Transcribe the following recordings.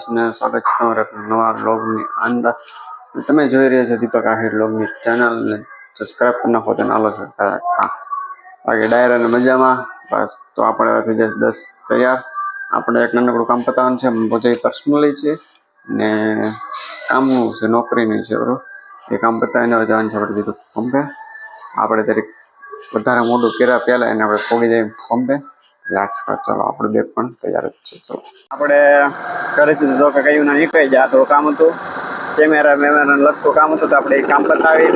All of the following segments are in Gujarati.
કૃષ્ણ સ્વાગત છે તમારા નવા બ્લોગની અંદર. તમે જોઈ રહ્યા છો દીપક આહિર બ્લોગની ચેનલને સબસ્ક્રાઈબ કરી નાખો તો નાલો છો બાકી ડાયરાને મજામાં. બસ, તો આપણે થઈ જાય દસ તૈયાર. આપણે એક નાનકડું કામ પતાવવાનું છે. પોતે પર્સનલી છે ને કામનું છે, નોકરીનું છે, બરોબર. એ કામ પતાવીને જવાનું છે આપણે દીધું ફોમ્પે આપણે દરેક વધારે મોઢું કર્યા પહેલાં એને આપણે પોગી જઈએ ફોમ્પે લાસ્ટ ચાલો, આપણે બે પણ તૈયાર જ છે. ચલો. આપણે ઘરેથી દીધો કે કયું ના નીકળી જાય થોડું કામ હતું. કેમેરા મેમેરા લગતું કામ હતું તો આપણે એ કામ પતાવી.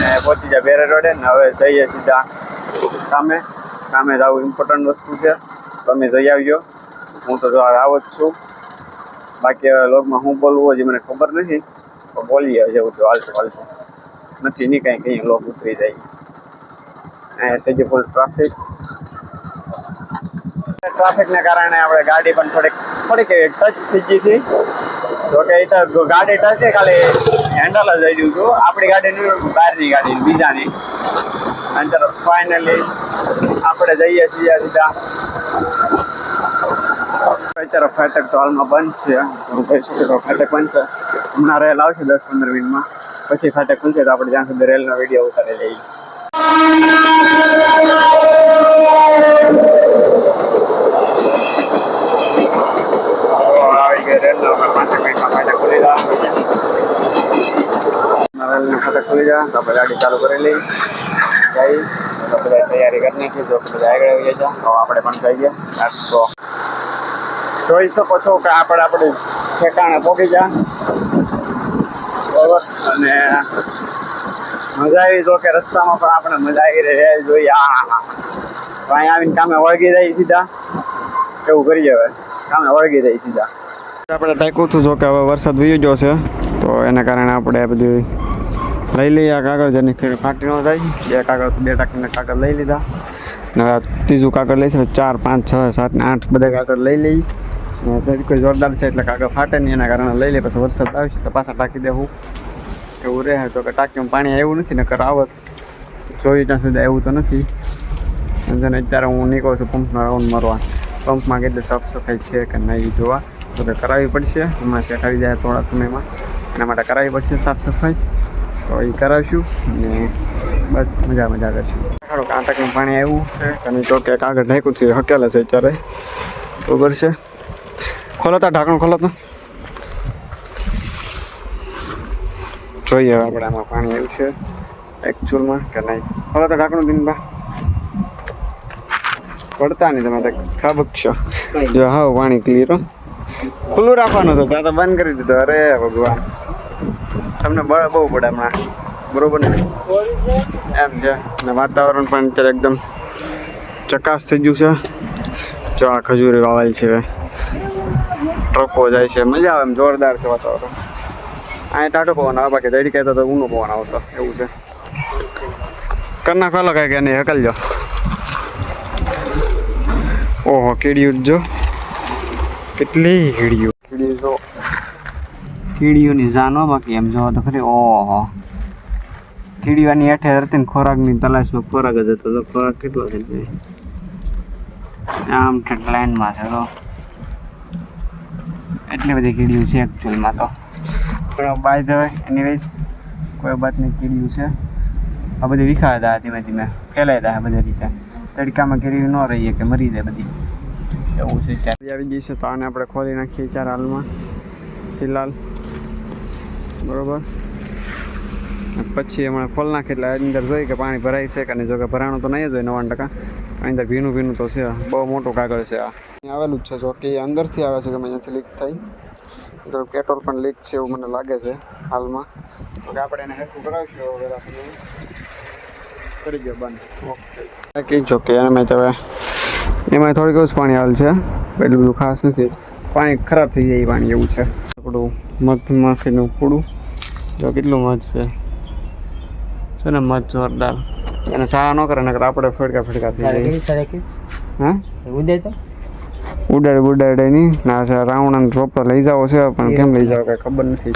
ને પહોંચી જાય બેરે રોડે ને હવે જઈએ સીધા કામે. કામે જવું ઇમ્પોર્ટન્ટ વસ્તુ છે. તમે જઈ આવજો. હું તો આવો જ છું. બાકી હવે લોગમાં શું બોલવું હજી મને ખબર નથી. તો બોલીએ જેવું તો હાલતું હાલતું. નથી, નહીં કાંઈ કંઈ લોગ ઉતરી જાય. થઈ ગયું ફૂલ ટ્રાફિક ટ્રાફિકને કારણે આપણે ગાડી પણ થોડીક થોડીક ટચ થઈ ગઈ હતી. તો કે એ તો ગાડી ટચ ખાલી હેન્ડલ જ આવી હતું. આપણી ગાડીની બહારની ગાડી, બીજાની. અને ચાલો ફાઇનલી આપણે જઈએ છીએ સીધા. અત્યારે ફાટક તો હાલમાં બંધ છે. કહી શકું તો ફાટક બંધ છે. હમણાં રેલ આવશે દસ પંદર મિનિટમાં. પછી ફાટક ખુલશે તો આપણે જ્યાં સુધી રેલનો વીડિયો ઉતારી લઈએ. જાય જાય ચાલુ કરી લઈ જઈ તો તૈયારી કરી જો બધા આગળ આવી જાય આપણે પણ જઈએ તો જોઈ શકો છો કે આપણે આપણે ઠેકાણે પહોંચી જા બરાબર અને મજા આવી જો કે રસ્તામાં પણ આપણે મજા આવી રહી જોઈએ જોઈ આ તો અહીંયા આવીને કામે વળગી જાય સીધા એવું કરીએ હવે. કામે વળગી જાય સીધા. આપણે ટાઈકું હતું જો કે હવે વરસાદ વયો ગયો છે, તો એના કારણે આપણે આ બધું લઈ લઈએ આ કાગળ, જેની ખેર ફાટી ન થાય બે કાગળ બે ટાંકીના કાગળ લઈ લીધા. ને ત્રીજું કાગળ લઈશું ચાર, પાંચ, છ, સાત ને આઠ બધા કાગળ લઈ લઈ કોઈ જોરદાર છે એટલે કાગળ ફાટે નહીં, એના કારણે લઈ લે પછી વરસાદ આવશે તો પાછા ટાંકી દેવું એવું રહે, તો કે ટાંકીમાં પાણી આવ્યું નથી, નકર આવત. જોયું ત્યાં સુધી આવ્યું તો નથી. અત્યારે હું નીકળું છું પંપનો રાઉન્ડ મારવા. પંપમાં કેટલી સાફ સફાઈ છે કે નહીં જોવા, તો કે કરાવવી પડશે. હમણાં આવી જાય થોડા સમયમાં. એના માટે કરાવવી પડશે સાફ સફાઈ. તો એ કરાવશું અને બસ મજા મજા કરશું. થોડુંક કાંટકનું પાણી આવ્યું છે. અને જો કે કાગળ ઢાંકું છે, હકેલા છે અત્યારે. બરોબર છે. ખોલો તો ઢાંકણું, ખોલો તો. જોઈએ આપણે આમાં પાણી આવ્યું છે એકચ્યુઅલમાં કે નહીં. ખોલો તો ઢાંકણું દિન બા પડતા નહીં તમે ખાબકશો. જો હા પાણી ક્લિયર ખુલ્લું રાખવાનું હતું ત્યાં તો બંધ કરી દીધું. અરે ભગવાન. તમને બળ બહુ પડે હમણાં. બરોબર ને? એમ છે. ને વાતાવરણ પણ અત્યારે એકદમ ચકાસ થઈ ગયું છે. જો આ ખજૂરી વાવેલ છે હવે. ટ્રકો જાય છે. મજા આવે એમ જોરદાર છે વાતાવરણ. અહીં ટાટો પવન આવે બાકી દડી કહેતો તો ઊનો પવન આવતો. એવું છે. કરના નાખો અલગ કે નહીં હકલજો. ઓહો કેડિયું જ કેટલી કીડિયું કીડિયું જો. કીડીઓની જાનો બાકી એમ જોવા તો ખરી? ઓહો. કીડીઓની હેઠે હરતી ને ખોરાકની તલાશમાં ખોરાક જ હતો. તો ખોરાક કેટલો છે ભાઈ? આમ ઠેઠ લાઈનમાં છે તો એટલી બધી કીડીઓ છે એકચ્યુઅલમાં તો. પણ બાય ધ એનીવેઝ કોઈ બાતની કીડીઓ છે. આ બધી વિખાય હતા ધીમે ધીમે ફેલાય હતા બધી રીતે. તડકામાં કેરી ન રહીએ કે મરી જાય બધી. એવું છે ત્યારે આવી ગઈ છે તો આને આપણે ખોલી નાખીએ ચાર હાલમાં. ફિલહાલ. બરોબર? પછી હમણાં ખોલ નાખે એટલે અંદર જોઈ કે પાણી ભરાય છે કે નહીં. જો કે ભરાણું તો નહીં જ હોય નવાણ ટકા. અંદર ભીનું ભીનું તો છે. બહુ મોટું કાગળ છે આ. આવેલું જ છે જો કે અંદરથી આવે છે કે અહીંયાથી લીક થાય. તો પેટ્રોલ પણ લીક છે એવું મને લાગે છે હાલમાં. આપણે એને હેરકું કરાવીશું વહેલા. કરી ગયો બંધ. ઓકે. છો કે એમાં હવે એમાં થોડીક જ પાણી હાલ છે. એટલું બધું ખાસ નથી. પાણી ખરાબ થઈ જાય પાણી એવું છે. આપણું મધમાખીનું પૂડું. જો કેટલું મધ છે. છે ને મધ જોરદાર. એને ચા ન કરે નકર આપણે ફડકા ફડકા થઈ જાય. હા? ઉડાડ ઉડાડે નહીં. ના છે રાવણ રોપર લઈ જાવ છે પણ કેમ લઈ જાવ કઈ ખબર નથી.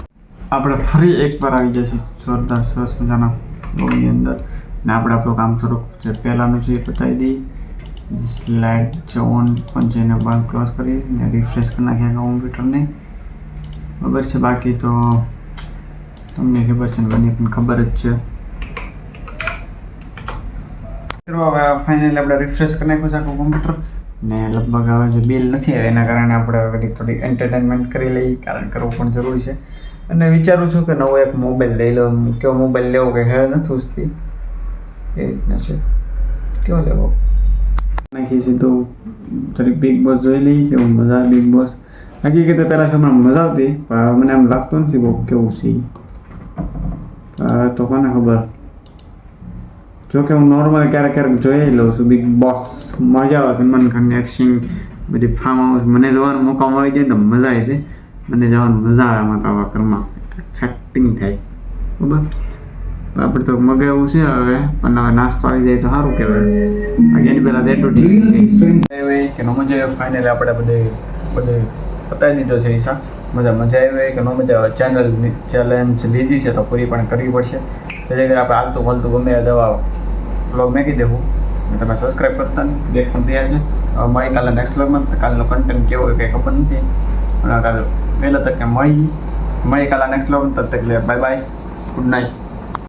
આપણે ફરી એક વાર આવી જશે જોરદાર સરસ મજાના. રોડની અંદર. ને આપણે આપણું કામ થોડુંક જે પહેલાંનું છે એ બતાવી દઈએ. સ્લાઇડ જો ઓન પણ છે એને બંધ ક્લોઝ કરી ને રિફ્રેશ કરી નાખ્યા કોમ્પ્યુટરને ખબર છે બાકી તો તમને ખબર છે મને પણ ખબર જ છે. હવે ફાઇનલી આપણે રિફ્રેશ કરી નાખ્યું છે આખું કોમ્પ્યુટર ને લગભગ હવે જે બિલ નથી એના કારણે આપણે ઘડી થોડી એન્ટરટેનમેન્ટ કરી લઈએ, કારણ કરવું પણ જરૂરી છે. અને વિચારું છું કે નવો એક મોબાઈલ લઈ લો કેવો મોબાઈલ લેવો કે હેર નથી ઉસતી એ રીતના છે. કેવો લેવો? નાખી સીધું થોડી બિગ બોસ જોઈ લઈએ, કેવું મજા બિગ બોસ હકીકતે પહેલાં હમણાં મજા આવતી, પણ મને એમ લાગતું નથી બહુ કેવું છે તો કોને ખબર? જો કે હું નોર્મલ ક્યારેક ક્યારેક જોઈ લઉં છું બિગ બોસ મજા આવે સલમાન ખાનની એક્ટિંગ બધી ફાર્મ હાઉસ મને જવાનો મોકો મળી જાય તો મજા આવી જાય. મને જવાનું મજા આવે અમારા આવા ઘરમાં. સેટિંગ થાય. બરાબર? આપણે તો મગાવ્યું છે હવે પણ હવે નાસ્તો આવી જાય તો સારું કહેવાય. બાકી એની પહેલાં રેટો આવી કે ન મજા આવે? ફાઇનલી આપણે બધે બધે પતાવી દીધો છે ઈશા. મજા મજા આવી કે ન મજા આવે? ચેનલ ચેલેન્જ લીધી છે તો પૂરી પણ કરવી પડશે. તો જે આપણે હાલતું ફાલતું ગમે દવા બ્લોગ મેકી દેવું. તમે સબસ્ક્રાઈબ કરતા ને ડેટ પણ તૈયાર છે. હવે મળી કાલે નેક્સ્ટ બ્લોગમાં તો કાલનો કન્ટેન્ટ કેવો હોય કંઈ ખબર નથી. અને કાલે વહેલા તકે મળી મળી કાલે નેક્સ્ટ બ્લોગ તક તક બાય બાય ગુડ નાઇટ